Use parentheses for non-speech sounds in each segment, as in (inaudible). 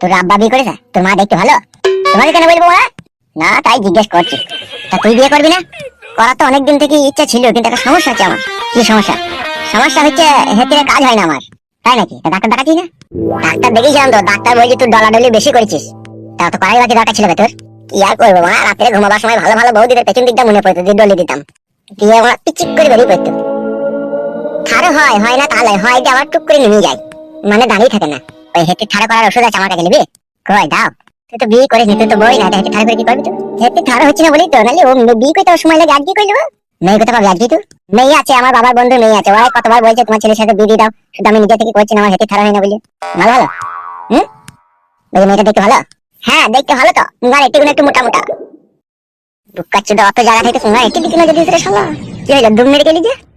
তোর আব্বা বিয়ে করেছে? তোর মা দেখতে ভালো? তোমাকে কেন বলব ওরা না, তাই জিজ্ঞেস করছি। তা তুই বিয়ে করবি না? করার তো অনেকদিন থেকে ইচ্ছা ছিল, কিন্তু একটা সমস্যা আছে আমার। কি সমস্যা? সমস্যা হচ্ছে হেতিরে কাজ হয় না আমার। তাই নাকি? ডাক্তার দেখাচ্ছি না? ডাক্তার দেখেছিলাম তো, ডাক্তার বলছে তুই ডলাডলি বেশি করেছিস। তা তো করাই বাকি দরকার ছিল তোর কি আর করব মা রাত্রে ঘুমাবার সময় ভালো ভালো বৌদিদের পেছন দিকটা মনে পড়তো দিয়ে ডলি দিতাম। দিয়ে আমার পিচিক করে বেরিয়ে পড়তো। থারো হয় হয় না, তাহলে হয় যে আবার টুক করে নেমে যায়। মানে দাঁড়িয়ে থাকে না। করার ওষুধ আছে আমার কাছে নিবি? কই দাও। তুই তো বিয়ে করিস নি, তুই তো বই না করে কি করবি হচ্ছে না বলি তো ও বিয়ে করতে সময় লাগে মেয়ে পাবি তুই? মেয়ে আছে আমার বাবার বন্ধু মেয়ে আছে ওরাই কতবার বলছে তোমার ছেলের সাথে বিয়ে দাও শুধু আমি নিজে থেকে করছি না আমার হয় না বলি। ভালো ভালো? হুম? বলি মেয়েটা দেখতে ভালো? হ্যাঁ দেখতে ভালো তো। মুগার একটু একটু মোটা মোটা।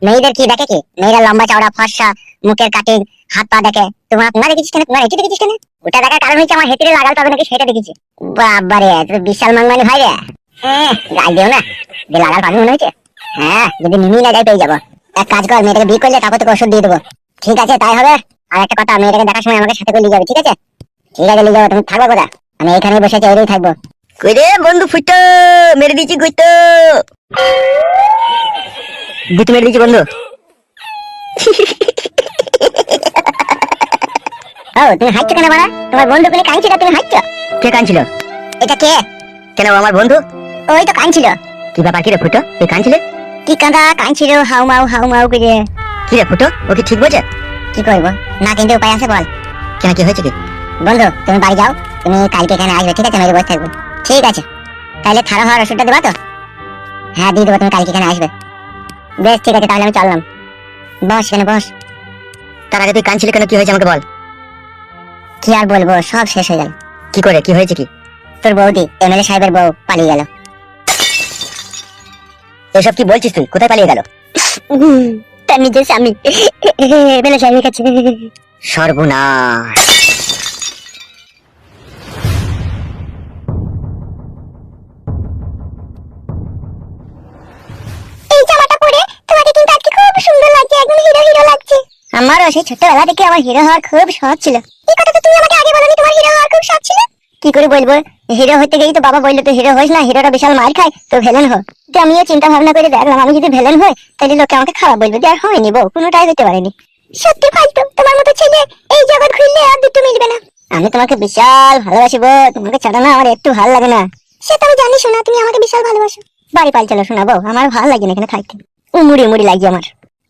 মেয়েদের কি দেখে কি? মেয়েরা লম্বা চওড়া ফর্সা মুখের কাটিং হাত পা দেখে তোমরা তোমরা দেখেছিস কেন? তোমরা হেঁটে দেখেছিস কেন? ওটা দেখার কারণ হচ্ছে আমার হেঁটে লাগাল তবে নাকি সেটা দেখেছি। বাবারে তুই বিশাল মাংমানি ভাই রে। হ্যাঁ গাল দিও না। যে লাগাল পাবি মনে হচ্ছে হ্যাঁ যদি নিমি না যাই পেয়ে যাব। এক কাজ কর মেয়েটাকে বিয়ে করলে তারপর তোকে ওষুধ দিয়ে দেবো। ঠিক আছে তাই হবে। আর একটা কথা মেয়েটাকে দেখার সময় আমাকে সাথে করে নিয়ে যাবে ঠিক আছে? ঠিক আছে নিয়ে যাব। তুমি থাকবে কোথা আমি এখানে বসে আছি ওইটাই থাকব। কই রে বন্ধু ফুটো মেরে দিয়েছি গুইতো। গুইতো মেরে দিয়েছি বন্ধু। (laughs) ও তুমি হাঁটছো কেন বাড়া? তোমার বন্ধু কোনে কাঁদছিল তুমি হাঁটছো? কে কানছিল এটা কে? কেন আমার বন্ধু? ওই তো কাঁদছিল। কি ব্যাপার কি রে ফুটো? তুই কানছিলে কি কাঁদা কাঁদছিল হাউ মাউ হাউ মাউ করে। কি রে ফুটো? ও কি ঠিক বলছে কি করব? না কিন্তু উপায় আছে বল। কেন কি হয়েছে কি? বন্ধু তুমি বাড়ি যাও। তুমি কালকে এখানে আসবে ঠিক আছে? মেরে বসে থাকব। ঠিক আছে। তাহলে থারা হওয়ার ওষুধটা দেবা তো? হ্যাঁ দিয়ে দেবো তুমি কালকে এখানে আসবে। বেশ ঠিক আছে তাহলে আমি চললাম। বস এখানে বস। তার আগে তুই কানছিলে কেন? কি হয়েছে আমাকে বল। কি আর বলব সব শেষ হয়ে গেল। কি করে কি হয়েছে কি? তোর বৌদি এমএলএ সাহেবের বউ পালিয়ে গেল। এসব কি বলছিস তুই? কোথায় পালিয়ে গেল? তার নিজের স্বামী। এমএলএ সাহেবের কাছে। সর্বনাশ। এই জামাটা পরে তোমাকে কিন্তু খুব সুন্দর লাগছে একদম হিরো হিরো লাগছে। আমারও সেই ছোটবেলা থেকে আমার হিরো হওয়ার খুব শখ ছিল। বলনি তোমার হিরো হওয়ার খুব শখ ছিল। কি করে বলব? হিরো হতে গেই তো বাবা বলল তো হিরো হইস না হিরোটা বিশাল মার খায়, তো ভেলেন হো। তো আমিও চিন্তা ভাবনা করে দেখলাম, আমি যদি ভেলেন হই, তাহলে লোকে আমাকে খারাপ বলবে আর হয়নি বউ, কোনোটাই হতে পারেনি। সত্যি ফালতু, তোমার মতো ছেলে, এই জগৎ ঘুরলে আর দুটো মিলবে না। আমি তোমাকে বিশাল ভালোবাসি বউ, তোমাকে ছাড়া না, আমার একটু ভালো লাগে না। সে তো আমি জানি শোনা তুমি আমাকে বিশাল ভালোবাসো। বাড়ি পাল চলো শোনা বউ, আমার ভালো লাগে না এখানে থাকতে উমুড়ি উমুড়ি লাগছে আমার।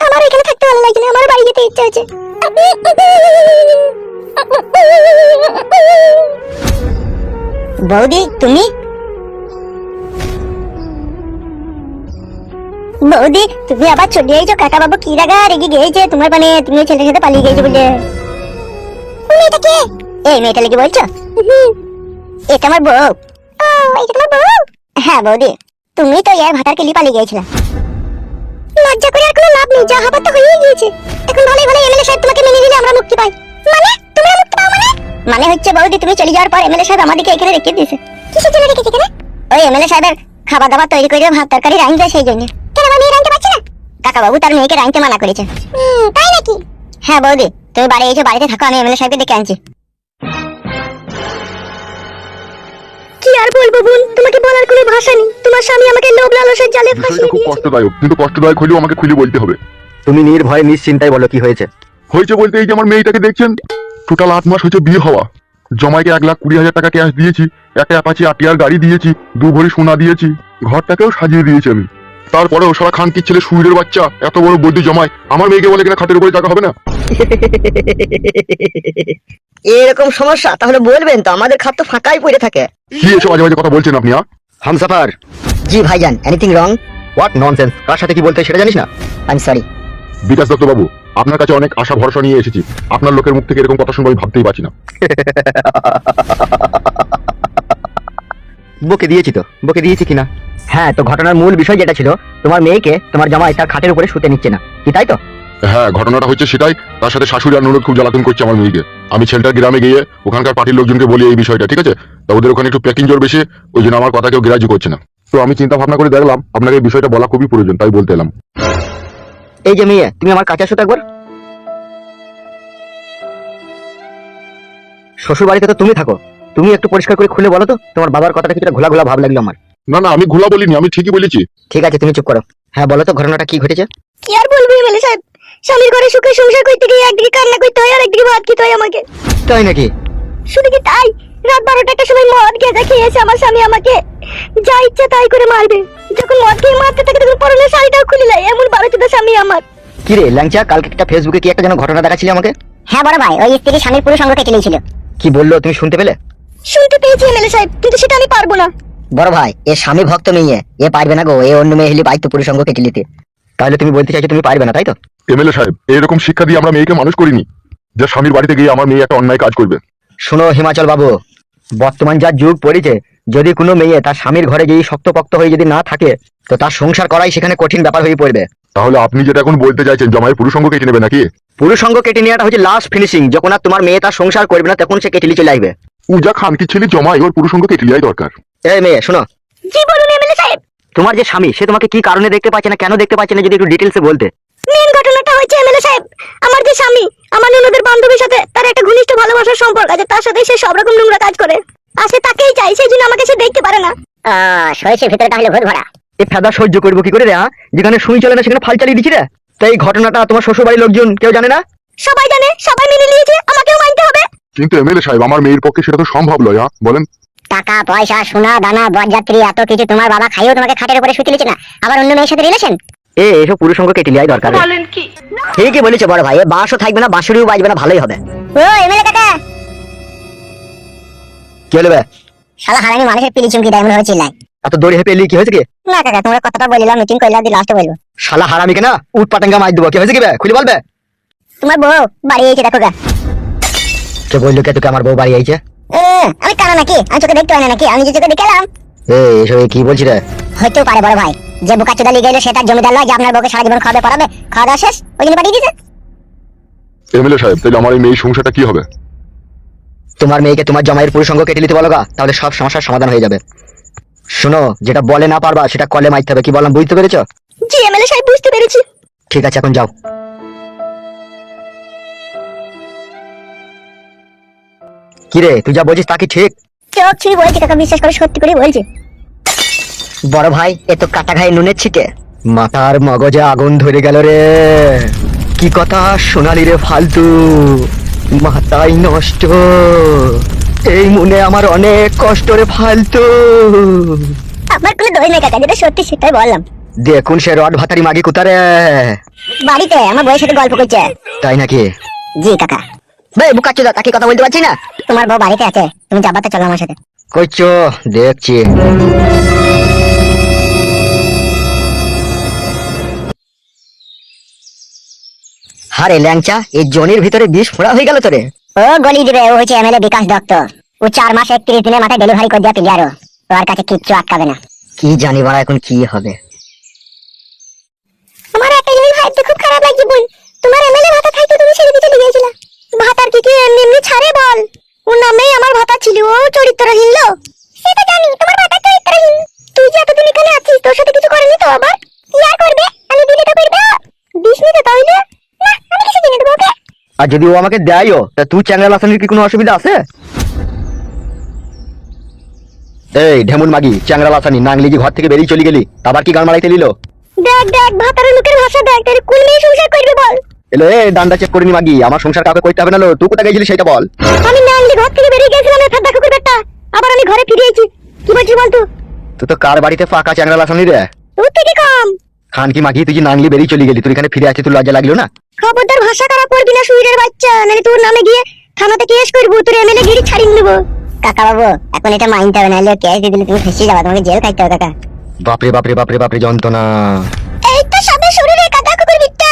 আমার এখানে থাকতে ভালো লাগছে না, আমার বাড়ি যেতে ইচ্ছা হচ্ছে। বৌদি, তুমি? বৌদি, তুমি আবার চলে এসো কাকা বাবু কি রাগা রেগে গিয়েছে? তোমার মানে তুমি ছেলের সাথে পালিয়ে গিয়েছো বলে। এই মেয়েটা লেগে বলছো? এটা আমার বউ। হ্যাঁ বৌদি, তুমি তো ইয়ার ভাতার কেলি পালিয়ে গিয়েছিলা। লজ্জা করে আর কোনো লাভ নেই, যা হবার তো হয়েই গিয়েছে। এখন ভালোই ভালো এমএলএ সাহেব তোমাকে মেনে নিলে আমরা মুক্তি পাই। মানে? তুমি মুক্তি পাও মানে? মানে হচ্ছে বৌদি তুমি চলে যাওয়ার পর এমএলএ সাহেব আমাদেরকে এখানে রেখে দিয়েছে। কিসের জন্য রেখেছে এখানে ওই এমএলএ সাহেবের খাবার দাবার তৈরি করে ভাত তরকারি রাঁধবে সেই জন্য। কেন আমার মেয়ে রাঁধতে পারছে না? কাকা বাবু তার মেয়েকে রাঁধতে মানা করেছে। তাই নাকি? হ্যাঁ বৌদি তুমি বাড়ি এসে বাড়িতে থাকো আমি এমএলএ সাহেবকে ডেকে আনছি। কি আর বলব বোন তোমাকে বলার কোনো ভাষা নেই। তোমার স্বামী আমাকে লোভ লালসের জালে ফাঁসিয়ে খুব দিয়েছে। কষ্টদায়ক কিন্তু কষ্টদায়ক হলেও আমাকে খুলে বলতে হবে। তুমি নির্ভয়ে নিশ্চিন্তায় বলো কি হয়েছে। হয়েছে বলতে এই যে আমার মেয়েটাকে দেখছেন? টোটাল আট মাস হয়েছে বিয়ে হওয়া। জমাইকে এক লাখ কুড়ি হাজার টাকা ক্যাশ দিয়েছি একটা অ্যাপাচি আটিয়ার গাড়ি দিয়েছি দু ভরি সোনা দিয়েছি ঘরটাকেও সাজিয়ে দিয়েছি আমি। তারপরেও সারা খানকির ছেলে সুইরের বাচ্চা এত বড় বৈদ্য জমায় আমার মেয়েকে বলে কিনা খাটের উপরে জায়গা হবে না? (laughs) এরকম সমস্যা তাহলে বলবেন তো আমাদের খাত তো ফাঁকাই পড়ে থাকে। কি এসব আজে বাজে কথা বলছেন আপনি আ? হামসাফার! জি ভাইজান এনিথিং রং হোয়াট ননসেন্স কার সাথে কি বলতে সেটা জানিস না? I am sorry Bikash Dutta বাবু আপনার কাছে অনেক আশা ভরসা নিয়ে এসেছি। আপনার লোকের মুখ থেকে এরকম কথা শুনব আমি ভাবতেই পারছি না। বকে দিয়েছি তো। বকে দিয়েছি কিনা? হ্যাঁ তো ঘটনার মূল বিষয় যেটা ছিল তোমার মেয়েকে তোমার জামাই তার খাটের উপরে শুতে নিচ্ছে না। কি তাই তো? হ্যাঁ ঘটনাটা হচ্ছে সেটাই। তার সাথে শাশুড়ি আর ননদ খুব জ্বালাতন করছে আমার মেয়েকে। আমি ছেলেটার গ্রামে গিয়ে ওখানকার পার্টির লোকজনকে বলি এই বিষয়টা ঠিক আছে? তা ওদের ওখানে একটু প্যাকিং জোর বেশি ওই জন্য আমার কথা কেউ গ্রাহ্য করছে না। তো আমি চিন্তা ভাবনা করে দেখলাম আপনাকে এই বিষয়টা বলা খুবই প্রয়োজন তাই বলতে এলাম। এই যে মেয়ে তুমি আমার কাছে আসো তো একবার। শ্বশুর বাড়িতে তো তুমি থাকো। তুমি একটু পরিষ্কার করে খুলে বলো তো তোমার বাবার কথাটা কিছুটা ঘোলা ঘোলা ভাব লাগল আমার। না না আমি ঘোলা বলিনি আমি ঠিকই বলেছি। ঠিক আছে তুমি চুপ করো। হ্যাঁ বলো তো ঘটনাটা কি ঘটেছে? কি আর বলব এমএলএ সাহেব স্বামীর ঘরে সুখে সংসার করতে গিয়ে একদিকে কান্না করতে হয় আর একদিকে ভাত খেতে হয় আমাকে। তাই নাকি? শুধু কি তাই? রাত বারোটা একটা সময় মদ গেঁজা খেয়েছে আমার স্বামী আমাকে। যা ইচ্ছা তাই করে মারবে। যখন মদ খেয়ে মারতে থাকে তখন পরনের শাড়িটাও খুলে লাই এমন বারো চোদ্দ স্বামী আমার। কি রে ল্যাংচা কালকে একটা ফেসবুকে কি একটা যেন ঘটনা দেখাচ্ছিলে আমাকে? হ্যাঁ বড় ভাই ওই স্ত্রী স্বামীর পুরো সঙ্গ কেটে নিয়েছিল। কি বলল তুমি শুনতে পেলে? শুনতে পেয়েছি এমএলএ সাহেব কিন্তু সেটা আমি পারব না। বড় ভাই এ স্বামী ভক্ত মেয়ে এ পারবে না গো এ অন্য মেয়ে হলে বাইতো পুরুষ সঙ্গ কেটে নিতে। তাহলে তুমি বলতে চাইছো তুমি পারবে না তাই তো? এমএলএ সাহেব এইরকম শিক্ষা দিয়ে আমরা মেয়েকে মানুষ করিনি। যে স্বামীর বাড়িতে গিয়ে আমার মেয়ে একটা অন্যায় কাজ করবে। শোনো হিমাচল বাবু বর্তমান যা যুগ পড়েছে যদি কোনো মেয়ে তার স্বামীর ঘরে গিয়ে শক্তপক্ত হয়ে যদি না থাকে তো তার সংসার করাই সেখানে কঠিন ব্যাপার হয়ে পড়বে। তাহলে আপনি যেটা এখন বলতে চাইছেন জামাই পুরুষ সঙ্গ কেটে নেবে নাকি? পুরুষ সঙ্গ কেটে নেওয়াটা হচ্ছে লাস্ট ফিনিশিং যখন আর তোমার মেয়ে তার সংসার করবে না তখন সে কেটে চলে আসবে। উজা খান কি ছেলে জমাই ওর পুরুষ সঙ্গ কেটে নেওয়াই দরকার। এই মেয়ে শোনো। জি বলুন এমএলএ সাহেব? তোমার যে স্বামী সে তোমাকে কি কারণে দেখতে পাচ্ছে না কেন দেখতে পাচ্ছে না যদি একটু ডিটেলসে বলতে। মেন ঘটনাটা হচ্ছে এমএলএ সাহেব। আমার যে স্বামী আমার ননদের বান্ধবীর সাথে তার একটা ঘনিষ্ঠ ভালোবাসার সম্পর্ক আছে তার সাথে সে সব রকম নোংরা কাজ করে। আর সে তাকেই চাই সেই জন্য আমাকে সে দেখতে পারে না। ভিতরে তাহলে ভূত ভরা। এই ফেদা সহ্য করব কি করে রে? যেখানে সুই চলে না সেখানে ফাল চালিয়ে দিচ্ছি রে। তাই ঘটনাটা তোমার শ্বশুর বাড়ির লোকজন কেউ জানে না? সবাই জানে সবাই মেনে নিয়েছে আমাকেও মানতে হবে। কিন্তু এমএলএ সাহেব আমার মেয়ের পক্ষে সেটা তো সম্ভব নয় হ্যাঁ বলেন। টাকা পয়সা সোনা দানা বরযাত্রী এত কিছু তোমার বাবা খাইও তোমাকে খাটের উপরে শুতে না। আবার অন্য মেয়ের সাথে রিলেশন এ এসব পুরুষ কেটে নেওয়াই দরকার। ঠিকই বলেছে বড় ভাই বাঁশও থাকবে না বাঁশুরিও বাজবে না ভালোই হবে। ও এমএলএ কাকা। কি হলো বে? শালা হারামি মানুষের পিলি চুমকি দেয় হচ্ছে এত দড়ি হেপে এলি কি হয়েছে কি? না কাকা তোমরা কথাটা বলিলাম মিটিং করলাম দি লাস্টে বলব। শালা হারামি কেনা উট পাটাঙ্গা মার দেবো কি হয়েছে কি বে? খুলে বলবে তোমার বউ বাড়ি এসে দেখো গা। কে বলল কে তোকে আমার বউ বাড়ি আইছে? এ, আমি কানা নাকি? আমি চোখে দেখতে পাই না নাকি? আমি যে চোখে দেখে এসব কি বলছি রে? হইতেও পারে বড় ভাই। যে বোকা চোদা লিগে এলো সে তার জমিদার নয় যে আপনার বউকে সারা জীবন খাওয়াবে পড়াবে খাওয়া দাওয়া শেষ? ওই জন্য পাঠিয়ে দিয়েছে? এমএলএ সাহেব তাহলে আমার এই মেয়ের সংসারটা কি হবে? তোমার মেয়েকে তোমার জামাইয়ের পুরুষ কেটে নিতে বলো গা তাহলে সব সমস্যার সমাধান হয়ে যাবে। শোনো যেটা বলে না পারবা সেটা কলে মারতে হবে কি বললাম বুঝতে পেরেছ? জি এমএলএ সাহেব বুঝতে পেরেছি। ঠিক আছে এখন যাও। কিরে তুই যা বলছিস তা কি ঠিক? চোখ বলছি কাকা বিশ্বাস করে? সত্যি করে বলছি। বড় ভাই এ তো কাটা ঘায়ে নুনের ছিটে। মাথার মগজে আগুন ধরে গেল রে। কি কথা সোনালি রে ফালতু। মাথাই নষ্ট। এই মনে আমার অনেক কষ্ট রে ফালতু। আপনার কোনো দই নেই কাকা যেটা সত্যি সেটাই বললাম। দেখুন সে রড ভাতারি মাগি কুতারে বাড়িতে আমার বউয়ের সাথে গল্প করছে। তাই নাকি? জি কাকা। বে তাকে কথা বলতে পারছি না? তোমার বউ বাড়িতে আছে তুমি যাবাতে চলো আমার সাথে। কইছো দেখছি। হারে ল্যাংচা এই জনির ভিতরে বিষ ফোড়া হয়ে গেল তোরে ও গলি দিবে ও হচ্ছে এমএলএ বিকাশ দত্ত। ও চার মাস একত্রিশ দিনের মাথায় ডেলিভারি করে দেওয়া প্লেয়ারও ওর কাছে কিচ্ছু আটকাবে না। কি জানি বাড়া এখন কি হবে? আমার একটা জিনিস ভাবতে খুব খারাপ লাগছে বোন তোমার এমএলএ ভাতা থাকতে তুমি ছেড়ে দিতে ভাতার কি কি এমনি এমনি ছাড়ে বল ওর নামেই আমার ভাতা ছিল ও চরিত্রহীন লো সেটা জানি তোমার ভাতা চরিত্রহীন তুই যে এতদিন এখানে আছিস তোর সাথে কিছু করেনি তো আবার কি আর করবে আমি দিলে তো করবে দিস নি তো তাহলে না আমি কিছু কিনে দেবো ওকে আর যদি ও আমাকে দেয়ও তা তুই চ্যাংরা লাসানির কি কোনো অসুবিধা আছে? এই ঢেমুন মাগি চ্যাংরা লাসানি নাংলি যে ঘর থেকে বেরিয়ে চলে গেলি? আবার কি গান মারাইতে নিল? দেখ দেখ ভাতারের লোকের ভাষা দেখ তাহলে কোন মেয়ে সংসার করবে বল? এলো এ ডান্ডা চেক করিনি মাগি আমার সংসার কাউকে করতে হবে না লো তুই কোথায় গেছিলি সেটা বল। আমি নাংলি ঘর থেকে বেরিয়ে গেছিলাম এফার দেখো কুকুরটা। আবার আমি ঘরে ফিরে এসেছি। কি বলছিস বল তুই? তুই তো কার বাড়িতে ফাঁকা চ্যাংরা লাসানি রে? তোর থেকে কম। খান কি মাগি তুই নাংলি বেরিয়ে চলে গেলি তুই এখানে ফিরে আসছিস তুই লজ্জা লাগল না? খবরদার ভাষা খারাপ করবি না সুইরের বাচ্চা। নালে তোর নামে গিয়ে থানাতে কেস করব তোর এমএলএ গিরি ছাড়িয়ে নেব। কাকা বাবু এখন এটা মাইনতে হবে নালে কেস দিয়ে দিলে তুমি ফেসে যাবে তোমাকে জেল খাইতে হবে কাকা। বাপরে বাপরে বাপরে বাপরে যন্ত্রণা। এই তো সবে শরীরে কাকা কুকুর বিটটা